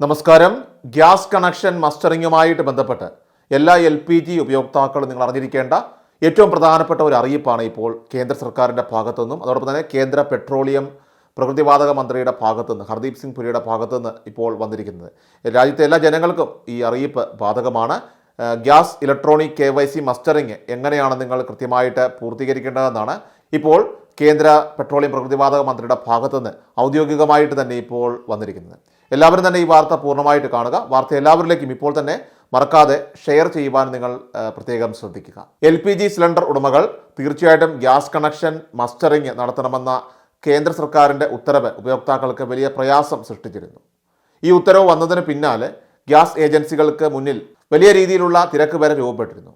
നമസ്കാരം. Gas connection മസ്റ്ററിങ്ങുമായിട്ട് ബന്ധപ്പെട്ട് എല്ലാ എൽ പി ജി ഉപയോക്താക്കളും നിങ്ങൾ അറിഞ്ഞിരിക്കേണ്ട ഏറ്റവും പ്രധാനപ്പെട്ട ഒരു അറിയിപ്പാണ് ഇപ്പോൾ കേന്ദ്ര സർക്കാരിന്റെ ഭാഗത്തു നിന്നും അതോടൊപ്പം തന്നെ കേന്ദ്ര പെട്രോളിയം പ്രകൃതിവാതക മന്ത്രിയുടെ ഭാഗത്തു നിന്ന് ഹർദീപ് സിംഗ് പുരിയുടെ ഭാഗത്തു നിന്ന് ഇപ്പോൾ വന്നിരിക്കുന്നത്. രാജ്യത്തെ എല്ലാ ജനങ്ങൾക്കും ഈ അറിയിപ്പ് ബാധകമാണ്. Gas electronic K Y C mustering എങ്ങനെയാണ് നിങ്ങൾ കൃത്യമായിട്ട് പൂർത്തീകരിക്കേണ്ടതെന്നാണ് ഇപ്പോൾ കേന്ദ്ര പെട്രോളിയം പ്രകൃതിവാതക മന്ത്രിയുടെ ഭാഗത്തുനിന്ന് ഔദ്യോഗികമായിട്ട് തന്നെ ഇപ്പോൾ വന്നിരിക്കുന്നത്. എല്ലാവരും തന്നെ ഈ വാർത്ത പൂർണമായിട്ട് കാണുക. വാർത്ത എല്ലാവരിലേക്കും ഇപ്പോൾ തന്നെ മറക്കാതെ ഷെയർ ചെയ്യുവാൻ നിങ്ങൾ പ്രത്യേകം ശ്രദ്ധിക്കുക. എൽ പി ജി സിലിണ്ടർ ഉടമകൾ തീർച്ചയായിട്ടും ഗ്യാസ് കണക്ഷൻ മസ്റ്ററിങ് നടത്തണമെന്ന കേന്ദ്ര സർക്കാരിന്റെ ഉത്തരവ് ഉപയോക്താക്കൾക്ക് വലിയ പ്രയാസം സൃഷ്ടിച്ചിരുന്നു. ഈ ഉത്തരവ് വന്നതിന് പിന്നാലെ ഗ്യാസ് ഏജൻസികൾക്ക് മുന്നിൽ വലിയ രീതിയിലുള്ള തിരക്ക് വരെ രൂപപ്പെട്ടിരുന്നു.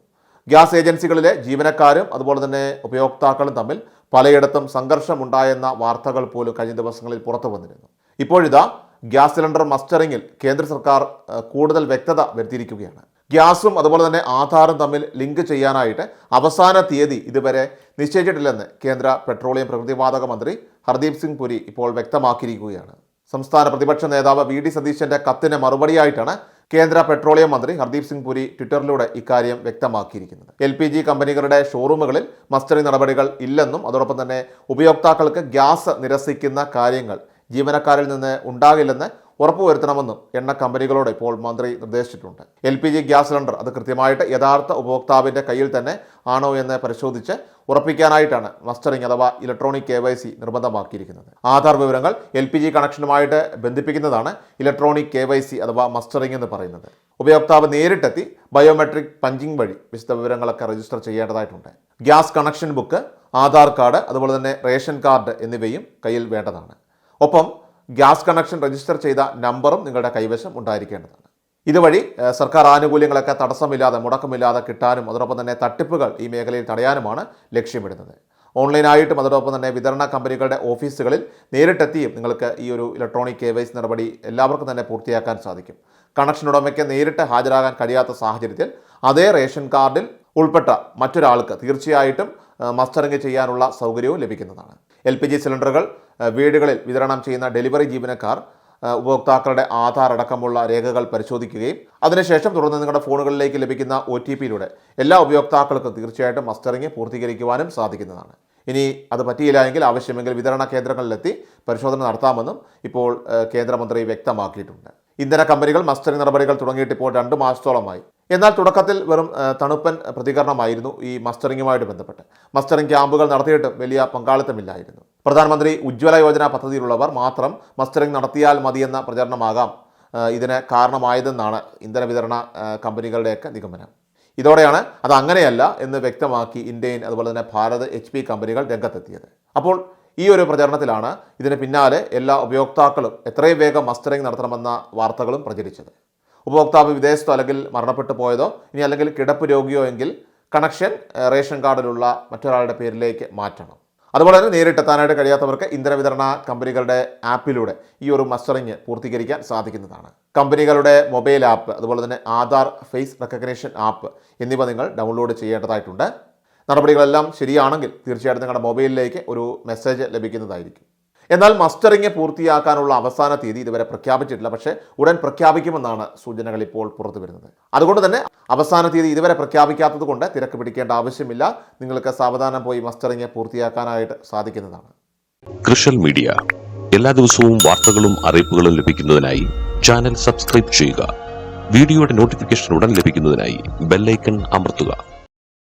ഗ്യാസ് ഏജൻസികളിലെ ജീവനക്കാരും അതുപോലെ തന്നെ ഉപയോക്താക്കളും തമ്മിൽ പലയിടത്തും സംഘർഷമുണ്ടായെന്ന വാർത്തകൾ പോലും കഴിഞ്ഞ ദിവസങ്ങളിൽ പുറത്തു വന്നിരുന്നു. ഇപ്പോഴിതാ ഗ്യാസ് സിലിണ്ടർ മസ്റ്ററിങ്ങിൽ കേന്ദ്ര സർക്കാർ കൂടുതൽ വ്യക്തത വരുത്തിയിരിക്കുകയാണ്. ഗ്യാസും അതുപോലെ തന്നെ ആധാറും തമ്മിൽ ലിങ്ക് ചെയ്യാനായിട്ട് അവസാന തീയതി ഇതുവരെ നിശ്ചയിച്ചിട്ടില്ലെന്ന് കേന്ദ്ര പെട്രോളിയം പ്രകൃതിവാതക മന്ത്രി ഹർദീപ് സിംഗ് പുരി ഇപ്പോൾ വ്യക്തമാക്കിയിരിക്കുകയാണ്. സംസ്ഥാന പ്രതിപക്ഷ നേതാവ് വി ഡി സതീശന്റെ കത്തിന് മറുപടിയായിട്ടാണ് കേന്ദ്ര പെട്രോളിയം മന്ത്രി ഹർദീപ് സിംഗ് പുരി ട്വിറ്ററിലൂടെ ഇക്കാര്യം വ്യക്തമാക്കിയിരിക്കുന്നത്. എൽ പി ജി കമ്പനികളുടെ ഷോറൂമുകളിൽ മസ്റ്ററിംഗ് നടപടികൾ ഇല്ലെന്നും അതോടൊപ്പം തന്നെ ഉപയോക്താക്കൾക്ക് ഗ്യാസ് നിരസിക്കുന്ന കാര്യങ്ങൾ ജീവനക്കാരിൽ നിന്ന് ഉണ്ടാകില്ലെന്ന് ഉറപ്പുവരുത്തണമെന്നും എണ്ണ കമ്പനികളോട് ഇപ്പോൾ മന്ത്രി നിർദ്ദേശിച്ചിട്ടുണ്ട്. L P G gas cylinder അത് കൃത്യമായിട്ട് യഥാർത്ഥ ഉപഭോക്താവിന്റെ കയ്യിൽ തന്നെ ആണോ എന്ന് പരിശോധിച്ച് ഉറപ്പിക്കാനായിട്ടാണ് മസ്റ്ററിംഗ് അഥവാ ഇലക്ട്രോണിക് കെ വൈ സി നിർബന്ധമാക്കിയിരിക്കുന്നത്. ആധാർ വിവരങ്ങൾ എൽ പി ജി കണക്ഷനുമായിട്ട് ബന്ധിപ്പിക്കുന്നതാണ് ഇലക്ട്രോണിക് കെ വൈ സി അഥവാ മസ്റ്ററിംഗ് എന്ന് പറയുന്നത്. ഉപയോക്താവ് നേരിട്ടെത്തി ബയോമെട്രിക് പഞ്ചിങ് വഴി വിശദ വിവരങ്ങളൊക്കെ രജിസ്റ്റർ ചെയ്യേണ്ടതായിട്ടുണ്ട്. Gas connection book Aadhaar card അതുപോലെ തന്നെ റേഷൻ കാർഡ് എന്നിവയും കയ്യിൽ വേണ്ടതാണ്. ഒപ്പം ഗ്യാസ് കണക്ഷൻ രജിസ്റ്റർ ചെയ്ത നമ്പറും നിങ്ങളുടെ കൈവശം ഉണ്ടായിരിക്കേണ്ടതാണ്. ഇതുവഴി സർക്കാർ ആനുകൂല്യങ്ങളൊക്കെ തടസ്സമില്ലാതെ മുടക്കമില്ലാതെ കിട്ടാനും അതോടൊപ്പം തന്നെ തട്ടിപ്പുകൾ ഈ മേഖലയിൽ തടയാനുമാണ് ലക്ഷ്യമിടുന്നത്. ഓൺലൈനായിട്ടും അതോടൊപ്പം തന്നെ വിതരണ കമ്പനികളുടെ ഓഫീസുകളിൽ നേരിട്ടെത്തിയും നിങ്ങൾക്ക് ഈ ഒരു ഇലക്ട്രോണിക് കെ വൈസ് നടപടി എല്ലാവർക്കും തന്നെ പൂർത്തിയാക്കാൻ സാധിക്കും. കണക്ഷൻ ഉടമയ്ക്ക് നേരിട്ട് ഹാജരാകാൻ കഴിയാത്ത സാഹചര്യത്തിൽ അതേ റേഷൻ കാർഡിൽ ഉൾപ്പെട്ട മറ്റൊരാൾക്ക് തീർച്ചയായിട്ടും മസ്റ്ററിങ് ചെയ്യാനുള്ള സൗകര്യവും ലഭിക്കുന്നതാണ്. എൽ പി ജി സിലിണ്ടറുകൾ വീടുകളിൽ വിതരണം ചെയ്യുന്ന ഡെലിവറി ജീവനക്കാർ ഉപഭോക്താക്കളുടെ ആധാർ അടക്കമുള്ള രേഖകൾ പരിശോധിക്കുകയും അതിനുശേഷം തുടർന്ന് നിങ്ങളുടെ ഫോണുകളിലേക്ക് ലഭിക്കുന്ന ഒ ടി പിയിലൂടെ എല്ലാ ഉപയോക്താക്കൾക്കും തീർച്ചയായിട്ടും മസ്റ്ററിംഗ് പൂർത്തീകരിക്കുവാനും സാധിക്കുന്നതാണ്. ഇനി അത് പറ്റിയില്ല എങ്കിൽ ആവശ്യമെങ്കിൽ വിതരണ കേന്ദ്രങ്ങളിലെത്തി പരിശോധന നടത്താമെന്നും ഇപ്പോൾ കേന്ദ്രമന്ത്രി വ്യക്തമാക്കിയിട്ടുണ്ട്. ഇന്ധന കമ്പനികൾ മസ്റ്ററിംഗ് നടപടികൾ തുടങ്ങിയിട്ട് ഇപ്പോൾ രണ്ട് മാസത്തോളമായി. എന്നാൽ തുടക്കത്തിൽ വെറും തണുപ്പൻ പ്രതികരണമായിരുന്നു ഈ മസ്റ്ററിങ്ങുമായിട്ട് ബന്ധപ്പെട്ട്. മസ്റ്ററിംഗ് ക്യാമ്പുകൾ നടത്തിയിട്ടും വലിയ പങ്കാളിത്തമില്ലായിരുന്നു. പ്രധാനമന്ത്രി ഉജ്ജ്വല യോജന പദ്ധതിയിലുള്ളവർ മാത്രം മസ്റ്ററിംഗ് നടത്തിയാൽ മതിയെന്ന പ്രചരണമാകാം ഇതിന് കാരണമായതെന്നാണ് ഇന്ധന വിതരണ കമ്പനികളുടെയൊക്കെ നിഗമനം. ഇതോടെയാണ് അത് അങ്ങനെയല്ല എന്ന് വ്യക്തമാക്കി ഇന്ത്യൻ അതുപോലെ തന്നെ ഭാരത് എച്ച് പി കമ്പനികൾ രംഗത്തെത്തിയത്. അപ്പോൾ ഈ ഒരു പ്രചരണത്തിലാണ് ഇതിന് പിന്നാലെ എല്ലാ ഉപയോക്താക്കളും എത്രയും വേഗം മസ്റ്ററിംഗ് നടത്തണമെന്ന വാർത്തകളും പ്രചരിച്ചത്. ഉപഭോക്താവ് വിദേശത്തോ അല്ലെങ്കിൽ മരണപ്പെട്ടു പോയതോ ഇനി അല്ലെങ്കിൽ കിടപ്പ് രോഗിയോ എങ്കിൽ കണക്ഷൻ റേഷൻ കാർഡിലുള്ള മറ്റൊരാളുടെ പേരിലേക്ക് മാറ്റണം. അതുപോലെ തന്നെ നേരിട്ടെത്താനായിട്ട് കഴിയാത്തവർക്ക് ഇന്ധന വിതരണ കമ്പനികളുടെ ആപ്പിലൂടെ ഈ ഒരു മസ്റ്ററിങ് പൂർത്തീകരിക്കാൻ സാധിക്കുന്നതാണ്. കമ്പനികളുടെ മൊബൈൽ ആപ്പ് അതുപോലെ തന്നെ ആധാർ ഫേസ് റെക്കഗ്നേഷൻ ആപ്പ് എന്നിവ നിങ്ങൾ ഡൗൺലോഡ് ചെയ്യേണ്ടതായിട്ടുണ്ട്. നടപടികളെല്ലാം ശരിയാണെങ്കിൽ തീർച്ചയായിട്ടും നിങ്ങളുടെ മൊബൈലിലേക്ക് ഒരു മെസ്സേജ് ലഭിക്കുന്നതായിരിക്കും. എന്നാൽ മസ്റ്ററിങ് പൂർത്തിയാക്കാനുള്ള അവസാന തീയതി ഇതുവരെ പ്രഖ്യാപിച്ചിട്ടില്ല. പക്ഷേ ഉടൻ പ്രഖ്യാപിക്കുമെന്നാണ് സൂചനകൾ ഇപ്പോൾ പുറത്തു വരുന്നത്. അതുകൊണ്ട് തന്നെ അവസാന തീയതി ഇതുവരെ പ്രഖ്യാപിക്കാത്തത് കൊണ്ട് തിരക്ക് പിടിക്കേണ്ട ആവശ്യമില്ല. നിങ്ങൾക്ക് സാവധാനം പോയി മസ്റ്ററിങ് പൂർത്തിയാക്കാനായിട്ട് സാധിക്കുന്നതാണ്. കൃഷൽ മീഡിയ. എല്ലാ ദിവസവും വാർത്തകളും അറിയിപ്പുകളും ലഭിക്കുന്നതിനായി ചാനൽ സബ്സ്ക്രൈബ് ചെയ്യുക. വീഡിയോയുടെ നോട്ടിഫിക്കേഷൻ ഉടൻ ലഭിക്കുന്നതിനായി ബെല്ലൈക്കൺ അമർത്തുക.